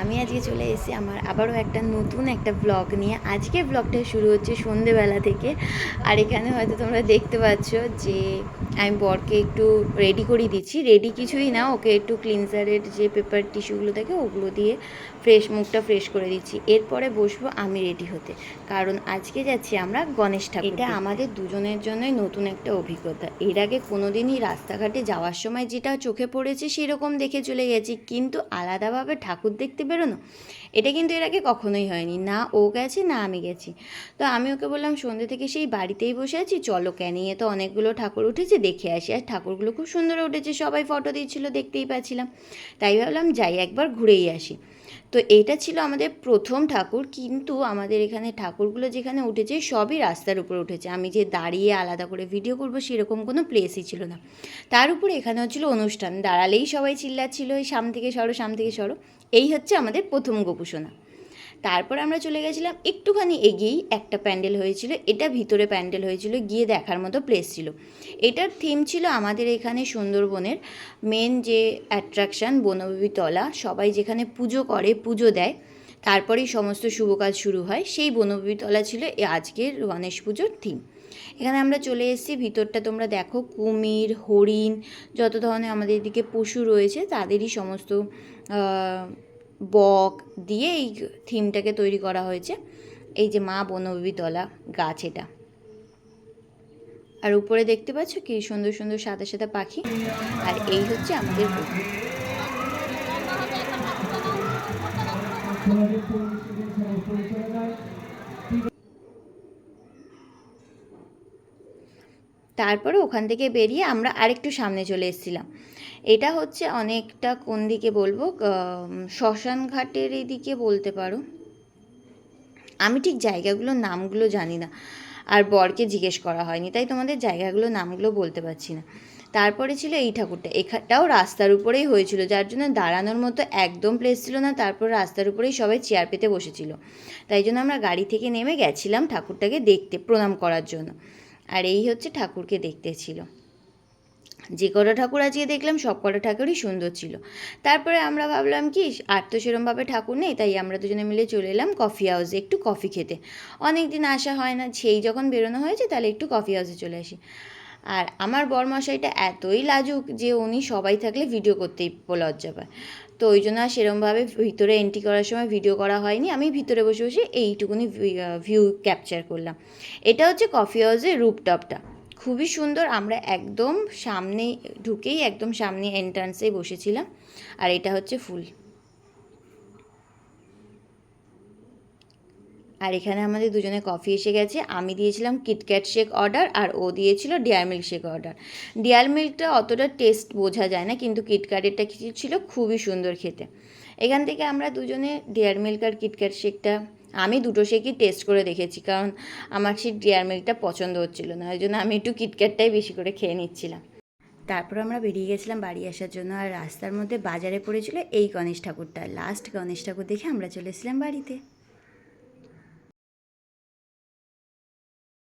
আমি আজকে চলে এসেছি আমার আবারও একটা নতুন একটা ব্লগ নিয়ে। আজকে ব্লগটা শুরু হচ্ছে সন্ধেবেলা থেকে। আর এখানে হয়তো তোমরা দেখতে পাচ্ছ যে, আমি বরকে একটু রেডি করে দিচ্ছি। রেডি কিছুই না, ওকে একটু ক্লিনজারের যে পেপার টিস্যুগুলো থাকে, ওগুলো দিয়ে ফ্রেশ মুখটা ফ্রেশ করে দিচ্ছি। এরপরে বসবো আমি রেডি হতে। কারণ আজকে যাচ্ছি আমরা গণেশ ঠাকুর এটা আমাদের দুজনের জন্যই নতুন একটা অভিজ্ঞতা। এর আগে কোনোদিনই রাস্তাঘাটে যাওয়ার সময় যেটা চোখে পড়েছে সেরকম দেখে চলে গেছি। কিন্তু আলাদাভাবে ঠাকুর দেখতে বেরোনো এটা কিন্তু এর আগে কখনোই হয়নি। না ও গেছে না আমি গেছি। তো আমি ওকে বললাম সন্ধ্যে থেকে সেই বাড়িতেই বসে আছি চলো কেন এ তো অনেকগুলো ঠাকুর উঠেছে দেখে আসি। আর ঠাকুরগুলো খুব সুন্দর উঠেছে সবাই ফটো দিচ্ছিল দেখতেই পাচ্ছিলাম। তাই ভাবলাম যাই একবার ঘুরেই আসি। তো এটা ছিল আমাদের প্রথম ঠাকুর, কিন্তু আমাদের এখানে ঠাকুরগুলো যেখানে উঠেছে সবই রাস্তার উপরে উঠেছে। আমি যে দাঁড়িয়ে আলাদা করে ভিডিও করব সেরকম কোনো প্লেসই ছিল না। তার উপরে এখানে হচ্ছিল অনুষ্ঠান। দাঁড়ালেই সবাই চিল্লাচ্ছিল, এই সাম থেকে সরো সাম থেকে সরো। এই হচ্ছে আমাদের প্রথম গোপুসোনা তারপর আমরা চলে গেছিলাম, একটুখানি এগিয়েই একটা প্যান্ডেল হয়েছিল, এটা ভিতরে প্যান্ডেল হয়েছিল, গিয়ে দেখার মতো প্লেস ছিল। এটার থিম ছিল আমাদের এখানে সুন্দরবনের মেন যে অ্যাট্রাকশান তলা, সবাই যেখানে পুজো করে, পুজো দেয়, তারপরেই সমস্ত শুভ কাজ শুরু হয়, সেই বনবিবি তলা ছিল আজকের গণেশ পুজোর থিম এখানে আমরা চলে এসেছি, ভিতরটা তোমরা দেখো, কুমির, হরিণ, যত ধরনের আমাদের এদিকে পশু রয়েছে, তাদেরই সমস্ত বক দিয়ে এই থিমটাকে তৈরি করা হয়েছে। এই যে মা বনবিবি তলা গাছ এটা। আর উপরে দেখতে পাচ্ছ কি সুন্দর সুন্দর সাদা সাদা পাখি। আর এই হচ্ছে আমাদের তারপরে ওখান থেকে বেরিয়ে আমরা আরেকটু সামনে চলে এসেছিলাম। এটা হচ্ছে অনেকটা কোন দিকে বলব? আম, শ্মশান ঘাটের এদিকে বলতে পারো। আমি ঠিক জায়গাগুলোর নামগুলো জানি না আর বরকে জিজ্ঞেস করা হয়নি তাই তোমাদের জায়গাগুলোর নামগুলো বলতে পারছি না। তারপরে ছিল এই ঠাকুরটা। এখানটাও রাস্তার উপরেই হয়েছিল যার জন্য দাঁড়ানোর মতো একদম প্লেস ছিল না তারপর রাস্তার উপরেই সবাই চেয়ার পেতে বসেছিল। তাই জন্য আমরা গাড়ি থেকে নেমে গেছিলাম ঠাকুরটাকে দেখতে প্রণাম করার জন্য। আর এই হচ্ছে ঠাকুরকে দেখতে ছিল। যে কটা ঠাকুর আজকে দেখলাম, সব কটা ঠাকুরই সুন্দর ছিল। তারপরে আমরা ভাবলাম কি, আর তো সেরমভাবে ঠাকুর নেই, তাই আমরা দুজনে মিলে চলে এলাম কফি হাউসে একটু কফি খেতে। অনেক দিন আসা হয় না, সেই যখন বেরোনো হয়েছে তাহলে একটু কফি হাউসে চলে আসি। আর আমার বরমশাইটা এতই লাজুক যে উনি সবাই থাকলে ভিডিও করতেই লজ্জা পায়। তো ওই জন্য আর সেরমভাবে ভিতরে এন্ট্রি করার সময় ভিডিও করা হয়নি, আমি ভিতরে বসে বসে এইটুকুনি ভিউ ক্যাপচার করলাম। এটা হচ্ছে কফি হাউসের রুপটপটা খুবই সুন্দর, আমরা একদম সামনে ঢুকেই একদম সামনে এন্ট্রান্সেই বসেছিলাম। আর এটা হচ্ছে ফুল। আর এখানে আমাদের দুজনে কফি এসে গেছে। আমি দিয়েছিলাম কিটক্যাট শেক অর্ডার আর ও দিয়েছিল deer milk shake order deer মিল্কটা অতটা টেস্ট বোঝা যায় না, কিন্তু কিটক্যাটেরটা কিছু ছিল খুবই সুন্দর খেতে। এখান থেকে আমরা দুজনে ডিয়ার মিল্ক আর কিটক্যাট শেকটা আমি দুটো শেকই টেস্ট করে দেখেছি, কারণ আমার সেই ডিয়ার মিল্কটা পছন্দ হচ্ছিল না, ওই জন্য আমি একটু কিটক্যাটটাই বেশি করে খেয়ে নিচ্ছিলাম। তারপর আমরা বেরিয়ে গেছিলাম বাড়ি আসার জন্য, আর রাস্তার মধ্যে বাজারে পড়েছিল এই গণেশ ঠাকুরটা। লাস্ট গণেশ ঠাকুর দেখে আমরা চলে এসেছিলাম বাড়িতে।